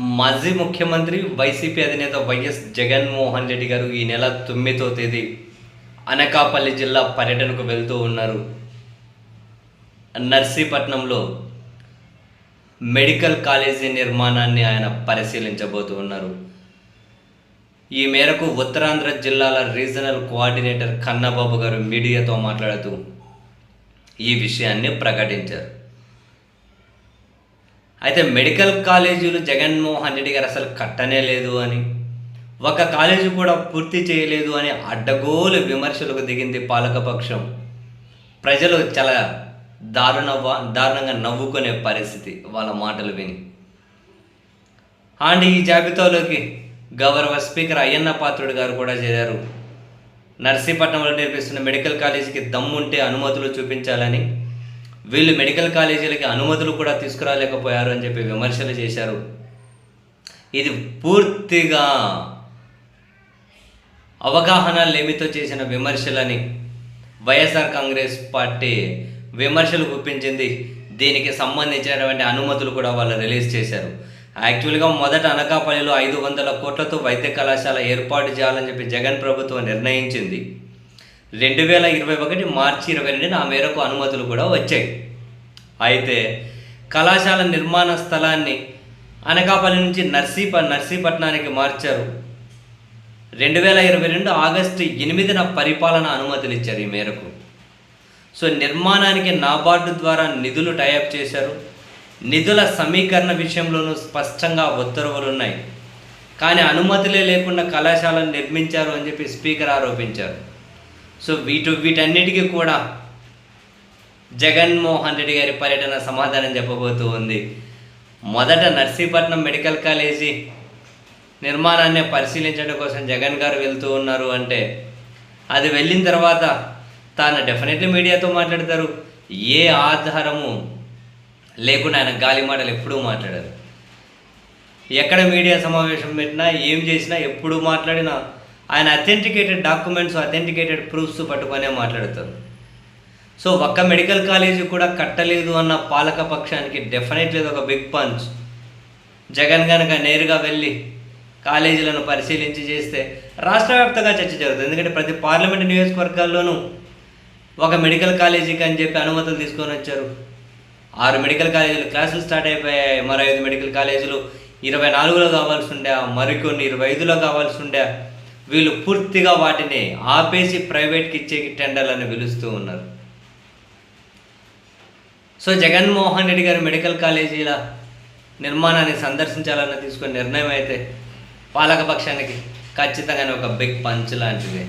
మాజీ ముఖ్యమంత్రి వైసీపీ అధినేత వైఎస్ జగన్మోహన్ రెడ్డి గారు ఈ నెల తొమ్మిదో తేదీ అనకాపల్లి జిల్లా పర్యటనకు వెళ్తూ ఉన్నారు. నర్సీపట్నంలో మెడికల్ కాలేజీ నిర్మాణాన్ని ఆయన పరిశీలించబోతూ ఉన్నారు. ఈ మేరకు ఉత్తరాంధ్ర జిల్లాల రీజనల్ కోఆర్డినేటర్ కన్నబాబు గారు మీడియాతో మాట్లాడుతూ ఈ విషయాన్ని ప్రకటించారు. అయితే మెడికల్ కాలేజీలు జగన్మోహన్ రెడ్డి గారు అసలు కట్టనే లేదు అని ఒక కాలేజీ కూడా పూర్తి చేయలేదు అని అడ్డగోలు విమర్శలకు దిగింది పాలకపక్షం ప్రజలు చాలా దారుణ దారుణంగా నవ్వుకునే పరిస్థితి వాళ్ళ మాటలు విని. అండ్ ఈ జాబితాలోకి గౌరవ స్పీకర్ అయ్యన్న పాత్రుడు గారు కూడా చేరారు. నర్సీపట్నంలో నిర్మిస్తున్న మెడికల్ కాలేజీకి దమ్ముంటే అనుమతులు చూపించాలని వీళ్ళు మెడికల్ కాలేజీలకి అనుమతులు కూడా తీసుకురాలేకపోయారు అని చెప్పి విమర్శలు చేశారు. ఇది పూర్తిగా అవగాహన లేమితో చేసిన విమర్శలని వైఎస్ఆర్ కాంగ్రెస్ పార్టీ విమర్శలు గుప్పించింది. దీనికి సంబంధించినటువంటి అనుమతులు కూడా వాళ్ళు రిలీజ్ చేశారు. యాక్చువల్గా మొదట అనకాపల్లిలో ఐదు వందల కోట్లతో వైద్య కళాశాల ఏర్పాటు చేయాలని చెప్పి జగన్ ప్రభుత్వం నిర్ణయించింది. రెండు వేల ఇరవై ఒకటి మార్చి ఇరవై రెండున ఆ మేరకు అనుమతులు కూడా వచ్చాయి. అయితే కళాశాల నిర్మాణ స్థలాన్ని అనకాపల్లి నుంచి నర్సీప నర్సీపట్నానికి మార్చారు. రెండు వేల ఇరవై రెండు ఆగస్టు ఎనిమిదిన పరిపాలన అనుమతులు ఇచ్చారు ఈ మేరకు. సో నిర్మాణానికి నాబార్డు ద్వారా నిధులు టైఅప్ చేశారు. నిధుల సమీకరణ విషయంలోనూ స్పష్టంగా ఉత్తర్వులు ఉన్నాయి. కానీ అనుమతులే లేకుండా కళాశాలను నిర్మించారు అని చెప్పి స్పీకర్ ఆరోపించారు. సో వీటి వీటన్నిటికీ కూడా జగన్మోహన్ రెడ్డి గారి పర్యటన సమాధానం చెప్పబోతూ ఉంది. మొదట నర్సీపట్నం మెడికల్ కాలేజీ నిర్మాణాన్ని పరిశీలించడం కోసం జగన్ గారు వెళ్తూ ఉన్నారు అంటే అది వెళ్ళిన తర్వాత తాను డెఫినెట్లీ మీడియాతో మాట్లాడతారు. ఏ ఆధారము లేకుండా ఆయన గాలి మాటలు ఎప్పుడూ మాట్లాడారు. ఎక్కడ మీడియా సమావేశం పెట్టినా ఏం చేసినా ఎప్పుడు మాట్లాడినా ఆయన అథెంటికేటెడ్ డాక్యుమెంట్స్ అథెంటికేటెడ్ ప్రూఫ్స్ పట్టుకొనే మాట్లాడతారు. సో ఒక్క మెడికల్ కాలేజీ కూడా కట్టలేదు అన్న పాలక పక్షానికి డెఫినెట్లీ ఒక బిగ్ పంచ్ జగన్ కనుక నేరుగా వెళ్ళి కాలేజీలను పరిశీలించి చేస్తే రాష్ట్ర వ్యాప్తంగా చర్చ జరుగుతుంది. ఎందుకంటే ప్రతి పార్లమెంట్ నియోజకవర్గాల్లోనూ ఒక మెడికల్ కాలేజీకి అని చెప్పి అనుమతులు తీసుకొని వచ్చారు. ఆరు మెడికల్ కాలేజీలు క్లాసులు స్టార్ట్ అయిపోయాయి. మరో ఐదు మెడికల్ కాలేజీలు ఇరవై నాలుగులో కావాల్సి ఉండే మరికొన్ని ఇరవై ఐదులో కావాల్సి ఉండే వీళ్ళు పూర్తిగా వాటిని ఆపేసి ప్రైవేట్కి ఇచ్చే టెండర్లను పిలుస్తూ ఉన్నారు. సో జగన్మోహన్ రెడ్డి గారు మెడికల్ కాలేజీల నిర్మాణాన్ని సందర్శించాలని తీసుకునే నిర్ణయం అయితే పాలకపక్షానికి ఖచ్చితంగానే ఒక బిగ్ పంచ్ లాంటిది.